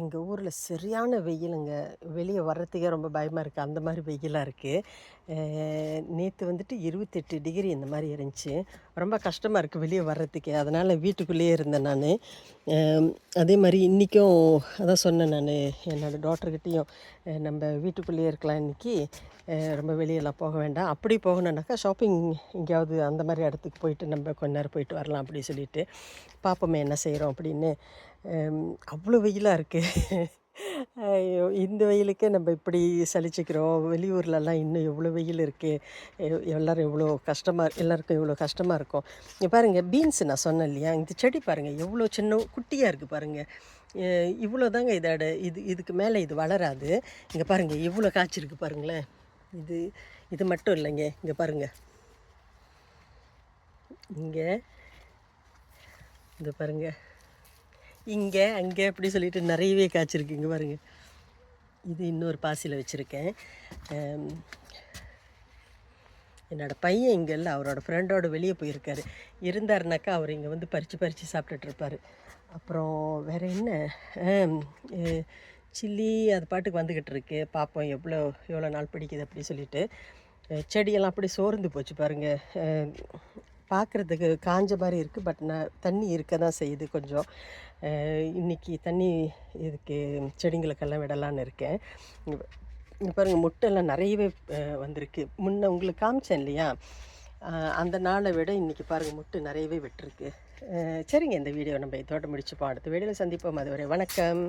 எங்கள் ஊரில் சரியான வெயிலுங்க. வெளியே வர்றதுக்கே ரொம்ப பயமாக இருக்குது அந்த மாதிரி வெயிலாக இருக்குது நேற்று வந்துட்டு இருபத்தெட்டு டிகிரி இந்த மாதிரி இருந்துச்சு. ரொம்ப கஷ்டமாக இருக்குது வெளியே வர்றதுக்கே. அதனால் வீட்டுக்குள்ளேயே இருந்தேன் நான். அதே மாதிரி இன்றைக்கும் அதான் சொன்னேன் நான் என்னோடய டாக்டர்கிட்டையும் நம்ம வீட்டுக்குள்ளேயே இருக்கலாம் இன்றைக்கி ரொம்ப வெளியெல்லாம் போக வேண்டாம். அப்படி போகணுன்னாக்கா ஷாப்பிங் எங்கேயாவது அந்த மாதிரி இடத்துக்கு போயிட்டு நம்ம கொஞ்ச நேரம் போயிட்டு வரலாம் அப்படி சொல்லிட்டு பார்ப்போமே என்ன செய்கிறோம் அப்படின்னு. அவ்வளோ வெயிலாக இருக்குது ஐயோ இந்த வெயிலுக்கே நம்ம இப்படி சலிச்சுக்கிறோம். வெளியூர்லலாம் இன்னும் எவ்வளோ வெயில் இருக்குது எல்லோரும் எவ்வளோ கஷ்டமாக எல்லாருக்கும் எவ்வளோ கஷ்டமாக இருக்கும். இங்கே பாருங்கள் பீன்ஸ் நான் சொன்னேன் இல்லையா? இந்த செடி பாருங்கள் எவ்வளோ சின்ன குட்டியாக இருக்குது பாருங்கள் இவ்வளோ தாங்க இதோட இது இதுக்கு மேலே இது வளராது. இங்கே பாருங்கள் இவ்வளோ காய்ச்சிருக்கு பாருங்களேன். இது இது மட்டும் இல்லைங்க. இங்கே பாருங்கள் இங்கே இந்த பாருங்கள் இங்கே அங்கே அப்படி சொல்லிட்டு நிறையவே காய்ச்சிருக்கு இங்கே பாருங்கள் இது இன்னொரு பாசியில் வச்சுருக்கேன். என்னோடய பையன் இங்கே இல்லை அவரோட ஃப்ரெண்டோட வெளியே போயிருக்காரு. இருந்தாருனாக்கா அவர் இங்கே வந்து பறித்து பறித்து சாப்பிட்டுட்டு இருப்பார். அப்புறம் வேறு என்ன? சில்லி அது பாட்டுக்கு வந்துக்கிட்டு இருக்கு. பார்ப்போம் எவ்வளோ எவ்வளோ நாள் பிடிக்குது அப்படி சொல்லிட்டு. செடியெல்லாம் அப்படி சோர்ந்து போச்சு பாருங்கள் பார்க்குறதுக்கு காஞ்ச மாதிரி இருக்குது பட் நான் தண்ணி இருக்க தான் செய்யுது கொஞ்சம். இன்றைக்கி தண்ணி இதுக்கு செடிங்களுக்கெல்லாம் விடலான்னு இருக்கேன். பாருங்கள் முட்டைலாம் நிறையவே வந்திருக்கு. முன்ன உங்களுக்கு காமிச்சேன் இல்லையா? அந்த நாளை விட இன்றைக்கி பாருங்கள் முட்டு நிறையவே விட்டுருக்கு. சரிங்க இந்த வீடியோ நம்ம இதோட முடிச்சுப்போம். அடுத்த வீடியோவில் சந்திப்போம். அதுவரை வணக்கம்.